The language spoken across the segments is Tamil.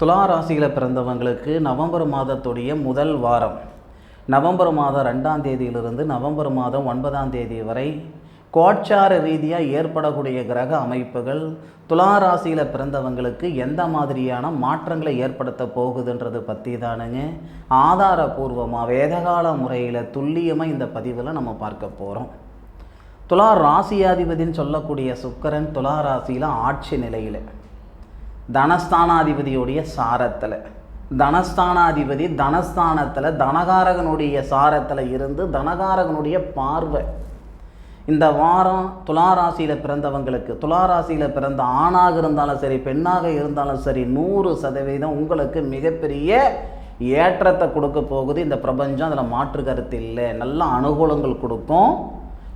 துலா ராசியில் பிறந்தவங்களுக்கு நவம்பர் மாதத்துடைய முதல் வாரம். நவம்பர் மாதம் ரெண்டாம் தேதியிலிருந்து நவம்பர் மாதம் ஒன்பதாம் தேதி வரை கோட்சார ரீதியாக ஏற்படக்கூடிய கிரக அமைப்புகள் துலா ராசியில் பிறந்தவங்களுக்கு எந்த மாதிரியான மாற்றங்களை ஏற்படுத்த போகுதுன்றது பற்றி தானுங்க. ஆதாரபூர்வமாக வேதகால முறையில் துல்லியமாக இந்த பதிவில் நம்ம பார்க்க போகிறோம் துலா ராசியாதிபதின்னு சொல்லக்கூடிய சுக்கரன் துலா ராசியில் ஆட்சி நிலையில். தனஸ்தானாதிபதியுடைய சாரத்தில். தனஸ்தானாதிபதி தனஸ்தானத்தில் தனகாரகனுடைய சாரத்தில் இருந்து தனகாரகனுடைய பார்வை. இந்த வாரம் துளாராசியில் பிறந்தவங்களுக்கு துளாராசியில் பிறந்த ஆணாக இருந்தாலும் சரி பெண்ணாக இருந்தாலும் சரி நூறு சதவீதம் உங்களுக்கு மிகப்பெரிய ஏற்றத்தை கொடுக்க போகுது. இந்த பிரபஞ்சம் அதில் மாற்று கருத்து இல்லை. நல்ல அனுகூலங்கள் கொடுக்கும்.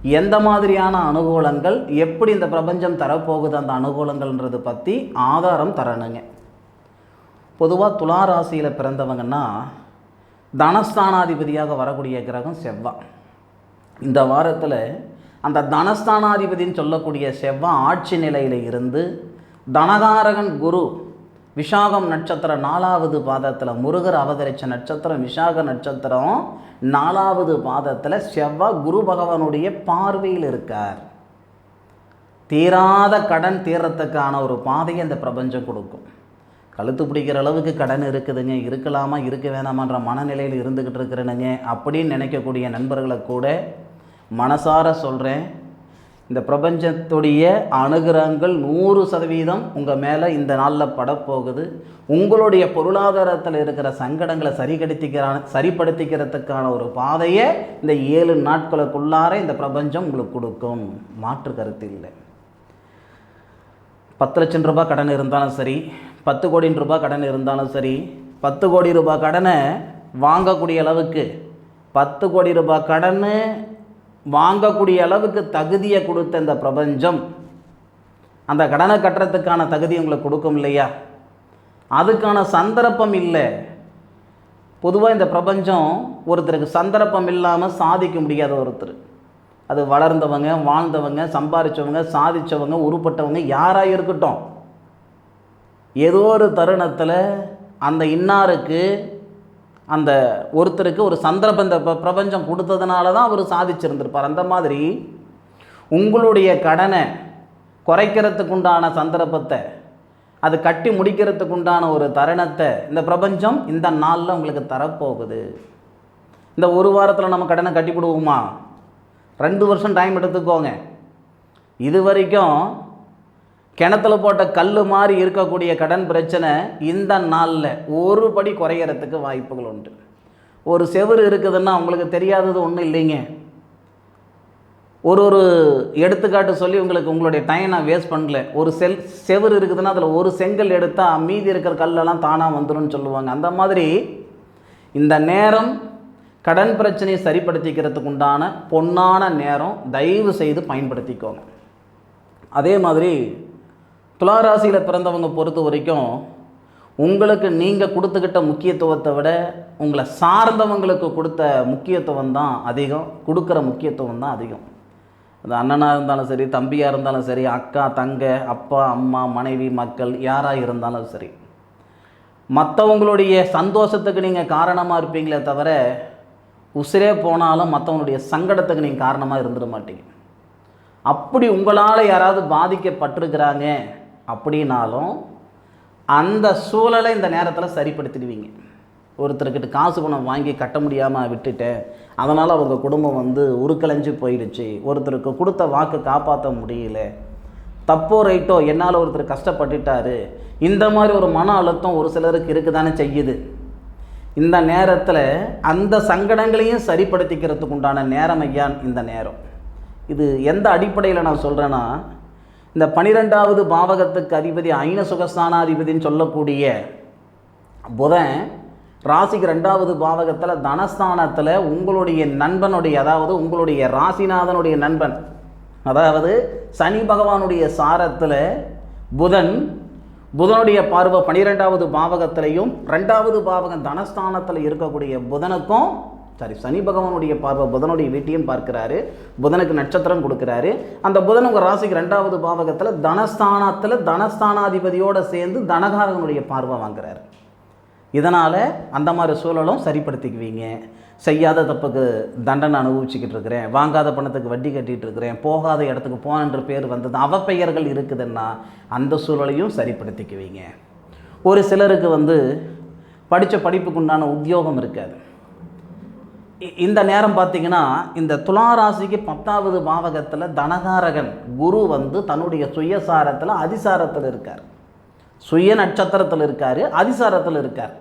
எந்த மாதிரியான அனுகூலங்கள் எப்படி இந்த பிரபஞ்சம் தரப்போகுது அந்த அனுகூலங்கள்ன்றது பற்றி ஆதாரம் தரணுங்க. பொதுவாக துலா ராசியில் பிறந்தவங்கன்னா தனஸ்தானாதிபதியாக வரக்கூடிய கிரகம் செவ்வாய் இந்த வாரத்தில் அந்த தனஸ்தானாதிபதின்னு சொல்லக்கூடிய செவ்வாய் ஆட்சி நிலையில் இருந்து தனகாரகன் குரு விஷாகம் நட்சத்திரம் நாலாவது பாதத்தில் முருகர் அவதரித்த நட்சத்திரம் விஷாக நட்சத்திரம் நாலாவது பாதத்தில் செவ்வாய் குரு பகவானுடைய பார்வையில் இருக்கார். தீராத கடன் தீரத்துக்கான ஒரு பாதையை இந்த பிரபஞ்சம் கொடுக்கும். கழுத்து பிடிக்கிற அளவுக்கு கடன் இருக்குதுங்க இருக்கலாமா இருக்க வேணாமான்ற மனநிலையில் இருந்துக்கிட்டு இருக்கிறேனுங்க அப்படின்னு நினைக்கக்கூடிய நண்பர்களை கூட மனசார சொல்கிறேன் இந்த பிரபஞ்சத்துடைய அனுகிரகங்கள் நூறு சதவீதம் உங்கள் மேலே இந்த நாளில் படப்போகுது. உங்களுடைய பொருளாதாரத்தில் இருக்கிற சங்கடங்களை சரிகடுத்திக்கிறான சரிப்படுத்திக்கிறதுக்கான ஒரு பாதையை இந்த ஏழு நாட்களுக்குள்ளார இந்த பிரபஞ்சம் உங்களுக்கு கொடுக்கும். மாற்று கருத்து இல்லை. பத்து லட்சம் ரூபாய் கடன் இருந்தாலும் சரி பத்து கோடி ரூபாய் கடன் இருந்தாலும் சரி பத்து கோடி ரூபாய் கடனை வாங்கக்கூடிய அளவுக்கு பத்து கோடி ரூபாய் கடன் வாங்கக்கூடிய அளவுக்கு தகுதியை கொடுத்த இந்த பிரபஞ்சம் அந்த கடனை கட்டுறதுக்கான தகுதி உங்களுக்கு கொடுக்கும் இல்லையா? அதுக்கான சந்தர்ப்பம் இல்லை. பொதுவாக இந்த பிரபஞ்சம் ஒருத்தருக்கு சந்தர்ப்பம் இல்லாமல் சாதிக்க முடியாத ஒருத்தர். அது வளர்ந்தவங்க வாழ்ந்தவங்க சம்பாரித்தவங்க சாதித்தவங்க உருப்பட்டவங்க யாராக இருக்கட்டும். ஏதோ ஒரு தருணத்தில் அந்த இன்னாருக்கு அந்த ஒருத்தருக்கு ஒரு சந்தர்ப்பம் இந்த பிரபஞ்சம் கொடுத்ததுனால தான் அவர் சாதிச்சிருந்திருப்பார். அந்த மாதிரி உங்களுடைய கடனை குறைக்கிறதுக்கு உண்டான சந்தர்ப்பத்தை அது கட்டி முடிக்கிறதுக்கு உண்டான ஒரு தருணத்தை இந்த பிரபஞ்சம் இந்த நாளில் உங்களுக்கு தரப்போகுது. இந்த ஒரு வாரத்தில் நம்ம கடனை கட்டி கொடுவோமா ரெண்டு வருஷம் டைம் எடுத்துக்கோங்க. இது வரைக்கும் கிணத்துல போட்ட கல் மாதிரி இருக்கக்கூடிய கடன் பிரச்சனை இந்த நாளில் ஒரு படி குறையறதுக்கு வாய்ப்புகள் உண்டு. ஒரு செவுரு இருக்குதுன்னா உங்களுக்கு தெரியாதது ஒன்றும் இல்லைங்க. ஒரு ஒரு எடுத்துக்காட்டு சொல்லி உங்களுக்கு உங்களுடைய டைம் நான் வேஸ்ட் பண்ணல. ஒரு செல் செவுரு இருக்குதுன்னா அதில் ஒரு செங்கல் எடுத்தால் மீதி இருக்கிற கல்லெல்லாம் தானாக வந்துடும் சொல்லுவாங்க. அந்த மாதிரி இந்த நேரம் கடன் பிரச்சனையை சரிப்படுத்திக்கிறதுக்கு உண்டான பொன்னான நேரம் தயவு செய்து பயன்படுத்திக்கோங்க. அதே மாதிரி துளாராசியில் பிறந்தவங்க பொறுத்த வரைக்கும் உங்களுக்கு நீங்கள் கொடுத்துக்கிட்ட முக்கியத்துவத்தை விட உங்களை சார்ந்தவங்களுக்கு கொடுத்த முக்கியத்துவம் தான் அதிகம் கொடுக்குற முக்கியத்துவம் தான் அதிகம். அது அண்ணனாக இருந்தாலும் சரி தம்பியாக இருந்தாலும் சரி அக்கா தங்க அப்பா அம்மா மனைவி மக்கள் யாராக இருந்தாலும் சரி. மற்றவங்களுடைய சந்தோஷத்துக்கு நீங்கள் காரணமாக இருப்பீங்களே தவிர உசிரே போனாலும் மற்றவங்களுடைய சங்கடத்துக்கு நீங்கள் காரணமாக இருந்துட மாட்டீங்க. அப்படி உங்களால் யாராவது பாதிக்கப்பட்டிருக்கிறாங்க அப்படின்னாலும் அந்த சூழலை இந்த நேரத்தில் சரிப்படுத்திடுவீங்க. ஒருத்தர்கிட்ட காசு பணம் வாங்கி கட்ட முடியாமல் விட்டுட்டேன் அதனால் அவங்க குடும்பம் வந்து உருக்கலைஞ்சு போயிடுச்சு. ஒருத்தருக்கு கொடுத்த வாக்கு காப்பாற்ற முடியல. தப்போ ரைட்டோ என்னால் ஒருத்தர் கஷ்டப்பட்டுட்டாரு. இந்த மாதிரி ஒரு மன அழுத்தம் ஒரு சிலருக்கு இருக்குதானே செய்யுது. இந்த நேரத்தில் அந்த சங்கடங்களையும் சரிப்படுத்திக்கிறதுக்கு உண்டான நேரம் ஐயான் இந்த நேரம். இது எந்த அடிப்படையில் நான் சொல்கிறேன்னா இந்த பனிரெண்டாவது பாவகத்துக்கு அதிபதி ஐன சுகஸ்தானாதிபதின்னு சொல்லக்கூடிய புதன் ராசிக்கு ரெண்டாவது பாவகத்தில் தனஸ்தானத்தில் உங்களுடைய நண்பனுடைய அதாவது உங்களுடைய ராசிநாதனுடைய நண்பன். அதாவது சனி பகவானுடைய சாரத்தில் புதன் புதனுடைய பார்வை பனிரெண்டாவது பாவகத்திலையும் ரெண்டாவது பாவகம் தனஸ்தானத்தில் இருக்கக்கூடிய புதனுக்கும் சாரி சனி பகவானுடைய பார்வை புதனுடைய வீட்டையும் பார்க்கிறாரு. புதனுக்கு நட்சத்திரம் கொடுக்குறாரு. அந்த புதன் உங்கள் ராசிக்கு ரெண்டாவது பாவகத்தில் தனஸ்தானத்தில் தனஸ்தானாதிபதியோடு சேர்ந்து தனகாரகனுடைய பார்வை வாங்குறாரு. இதனால் அந்த மாதிரி சூழலும் சரிப்படுத்திக்குவீங்க. செய்யாத தப்புக்கு தண்டனை அனுபவிச்சுக்கிட்டு இருக்கிறேன். வாங்காத பணத்துக்கு வட்டி கட்டிகிட்டு இருக்கிறேன். போகாத இடத்துக்கு போனன்ற பேர் வந்தது அவப்பெயர்கள் இருக்குதுன்னா அந்த சூழலையும் சரிப்படுத்திக்குவீங்க. ஒரு சிலருக்கு வந்து படித்த படிப்புக்கு உண்டான உத்தியோகம் இருக்காது. இந்த நேரம் பார்த்தீங்கன்னா இந்த துளாராசிக்கு பத்தாவது பாவகத்தில் தனகாரகன் குரு வந்து தன்னுடைய சுயசாரத்தில் அதிசாரத்தில் இருக்கார். சுய நட்சத்திரத்தில் இருக்கார் அதிசாரத்தில் இருக்கார்.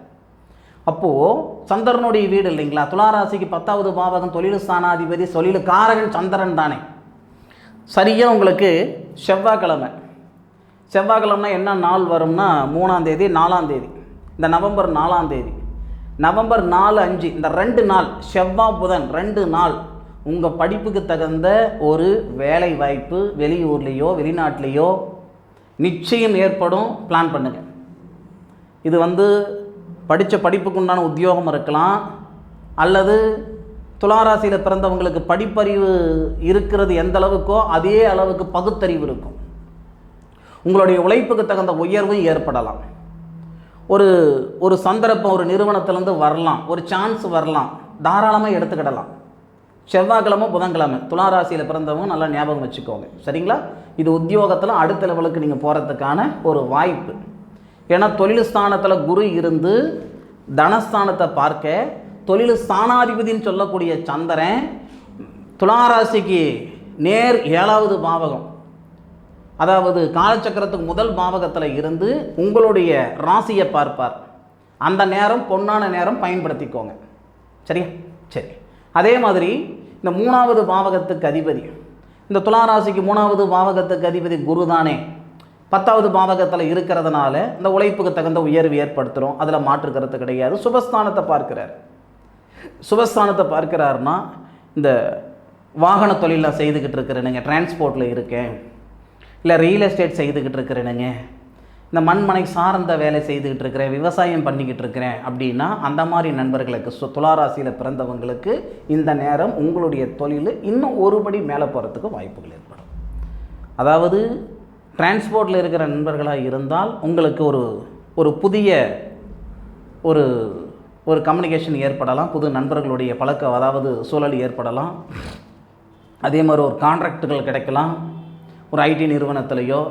அப்போது சந்திரனுடைய வீடு இல்லைங்களா? துளாராசிக்கு பத்தாவது பாவகம் தொழில் ஸ்தானாதிபதி தொழில் காரகன் சந்திரன் தானே. சரியாக உங்களுக்கு செவ்வாய்க்கிழமை. செவ்வாய்க்கிழமை என்ன நாள் வரும்னா மூணாம் தேதி நாலாம் தேதி. இந்த நவம்பர் நாலாம் தேதி. நவம்பர் நாலு அஞ்சு இந்த ரெண்டு நாள் செவ்வாய் புதன் ரெண்டு நாள் உங்கள் படிப்புக்கு தகுந்த ஒரு வேலை வாய்ப்பு வெளியூர்லேயோ வெளிநாட்டிலேயோ நிச்சயம் ஏற்படும் பிளான் பண்ணுங்கள் இது வந்து படித்த படிப்புக்கு உண்டான உத்தியோகம் இருக்கலாம் அல்லது துளாராசியில் பிறந்தவங்களுக்கு படிப்பறிவு இருக்கிறது எந்த அளவுக்கோ அதே அளவுக்கு பகுத்தறிவு இருக்கும். உங்களுடைய உழைப்புக்கு தகுந்த உயர்வும் ஏற்படலாம். ஒரு ஒரு சந்தர்ப்பம் ஒரு நிறுவனத்திலேருந்து வரலாம். ஒரு சான்ஸ் வரலாம். தாராளமாக எடுத்துக்கிடலாம். செவ்வாய்க்கிழமை புதன்கிழமை. துளாராசியில் பிறந்தவங்க நல்லா ஞாபகம் வச்சுக்கோங்க. சரிங்களா? இது உத்தியோகத்தில் அடுத்த லெவலுக்கு நீங்கள் போகிறதுக்கான ஒரு வாய்ப்பு. ஏன்னா தொழில் ஸ்தானத்தில் குரு இருந்து தனஸ்தானத்தை பார்க்க தொழில் ஸ்தானாதிபதின்னு சொல்லக்கூடிய சந்திரன் துளாராசிக்கு நேர் ஏழாவது பாவகம். அதாவது காலச்சக்கரத்துக்கு முதல் பாவகத்தில் இருந்து உங்களுடைய ராசியை பார்ப்பார். அந்த நேரம் பொன்னான நேரம் பயன்படுத்திக்கோங்க. சரியா? சரி. அதே மாதிரி இந்த மூணாவது பாவகத்துக்கு அதிபதி. இந்த துளாராசிக்கு மூணாவது பாவகத்துக்கு அதிபதி குரு தானே. பத்தாவது பாவகத்தில் இருக்கிறதுனால இந்த உழைப்புக்கு தகுந்த உயர்வு ஏற்படுத்துகிறோம் அதில் மாற்று கருத்து கிடையாது. சுபஸ்தானத்தை பார்க்கிறார். சுபஸ்தானத்தை பார்க்கிறாருன்னா இந்த வாகன தொழிலில் செய்துக்கிட்டு இருக்கிறேனுங்க டிரான்ஸ்போர்ட்டில் இருக்கேன். இல்லை ரியல் எஸ்டேட் செய்துக்கிட்டு இருக்கிறேனுங்க. இந்த மண்மனை சார்ந்த வேலை செய்துக்கிட்டு இருக்கிறேன் விவசாயம் பண்ணிக்கிட்டு இருக்கிறேன் அப்படின்னா அந்த மாதிரி நண்பர்களுக்கு சு துளாராசியில் பிறந்தவங்களுக்கு இந்த நேரம் உங்களுடைய தொழில் இன்னும் ஒருபடி மேலே போகிறதுக்கு வாய்ப்புகள் ஏற்படும். அதாவது டிரான்ஸ்போர்ட்டில் இருக்கிற நண்பர்களாக இருந்தால் உங்களுக்கு ஒரு ஒரு புதிய ஒரு ஒரு கம்யூனிகேஷன் ஏற்படலாம் புது நண்பர்களுடைய பழக்க அதாவது சூழல் ஏற்படலாம். அதே மாதிரி ஒரு கான்ட்ராக்டுகள் கிடைக்கலாம். ஒரு ஐடி நிறுவனத்துலேயோ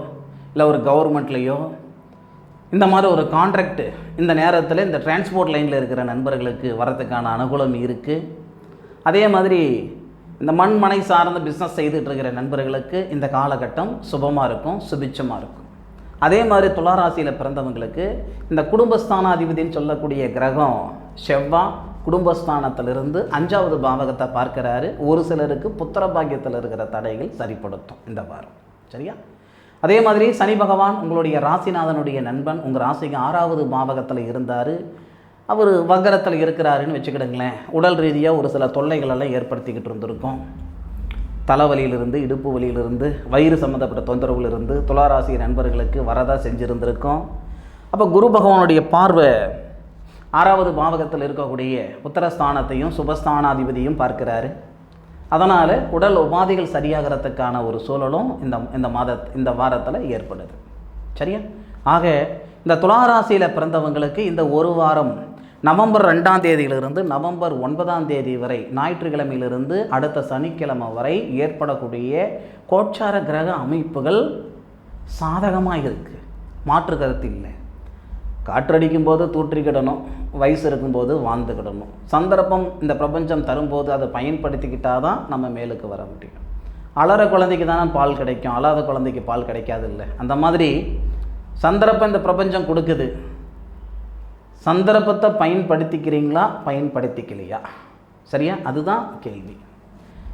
இல்லை ஒரு கவர்மெண்ட்லேயோ இந்த மாதிரி ஒரு கான்ட்ராக்ட் இந்த நேரத்தில் இந்த டிரான்ஸ்போர்ட் லைனில் இருக்கிற நண்பர்களுக்கு வரதுக்கான அனுகூலம் இருக்குது அதே மாதிரி இந்த மண்மனை சார்ந்த பிஸ்னஸ் செய்துட்ருக்கிற நண்பர்களுக்கு இந்த காலகட்டம் சுபமாக இருக்கும் சுபிட்சமாக இருக்கும். அதே மாதிரி துளாராசியில் பிறந்தவங்களுக்கு இந்த குடும்பஸ்தானாதிபதினு சொல்லக்கூடிய கிரகம் செவ்வாய் குடும்பஸ்தானத்திலிருந்து அஞ்சாவது பாவகத்தை பார்க்குறாரு. ஒரு சிலருக்கு புத்திர பாக்கியத்தில் இருக்கிற தடைகள் சரிப்படுத்தும் இந்த வாரம். சரியா? அதே மாதிரி சனி பகவான் உங்களுடைய ராசிநாதனுடைய நண்பன் உங்கள் ராசிக்கு ஆறாவது பாவகத்தில் இருந்தார். அவர் வக்கரத்தில் இருக்கிறாருன்னு வச்சுக்கிடுங்களேன். உடல் ரீதியாக ஒரு சில தொல்லைகளெல்லாம் ஏற்படுத்திக்கிட்டு இருந்திருக்கோம். தலைவலியிலிருந்து இடுப்பு வலியிலிருந்து வயிறு சம்மந்தப்பட்ட தொந்தரவுலிருந்து துளாராசி நண்பர்களுக்கு வரதாக செஞ்சுருந்துருக்கோம். அப்போ குரு பகவானுடைய பார்வை ஆறாவது பாவகத்தில் இருக்கக்கூடிய உத்தரஸ்தானத்தையும் சுபஸ்தானாதிபதியும் பார்க்கிறாரு. அதனால் உடல் உபாதைகள் சரியாகிறதுக்கான ஒரு சூழலும் இந்த இந்த மாத இந்த வாரத்தில் ஏற்படுது. சரியா? ஆக இந்த துளாராசியில் பிறந்தவங்களுக்கு இந்த ஒரு வாரம் நவம்பர் ரெண்டாம் தேதியிலிருந்து நவம்பர் ஒன்பதாம் தேதி வரை ஞாயிற்றுக்கிழமையிலிருந்து அடுத்த சனிக்கிழமை வரை ஏற்படக்கூடிய கோச்சார கிரக அமைப்புகள் சாதகமாக இருக்குது மாற்று கருத்து இல்லை. காற்றடிக்கும் போது தூற்றிக்கிடணும் வயசு இருக்கும்போது வாழ்ந்துக்கிடணும். சந்தர்ப்பம் இந்த பிரபஞ்சம் தரும்போது அதை பயன்படுத்திக்கிட்டால் தான் நம்ம மேலுக்கு வர முடியும். அலற குழந்தைக்கு தானே பால் கிடைக்கும் அழாத குழந்தைக்கு பால் கிடைக்காது இல்லை அந்த மாதிரி சந்தர்ப்பம் இந்த பிரபஞ்சம் கொடுக்குது. சந்தர்ப்பத்தை பயன்படுத்திக்கிறீங்களா பயன்படுத்திக்கலையா? சரியா? அதுதான் கேள்வி.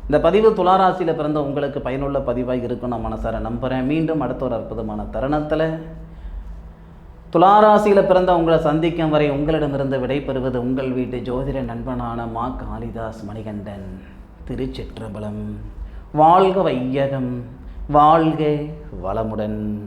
இந்த பதிவு துளாராசியில் பிறந்த உங்களுக்கு பயனுள்ள பதிவாக இருக்கும் நான் மனசார நம்புகிறேன் மீண்டும் அடுத்த ஒரு அற்புதமான தருணத்தில் துளாராசியில் பிறந்த உங்களை சந்திக்கும் வரை உங்களிடமிருந்து விடைபெறுவது உங்கள் வீட்டு ஜோதிட நண்பனான மா காளிதாஸ் மணிகண்டன். திருச்சிற்றம்பலம். வாழ்க வையகம். வாழ்க வளமுடன்.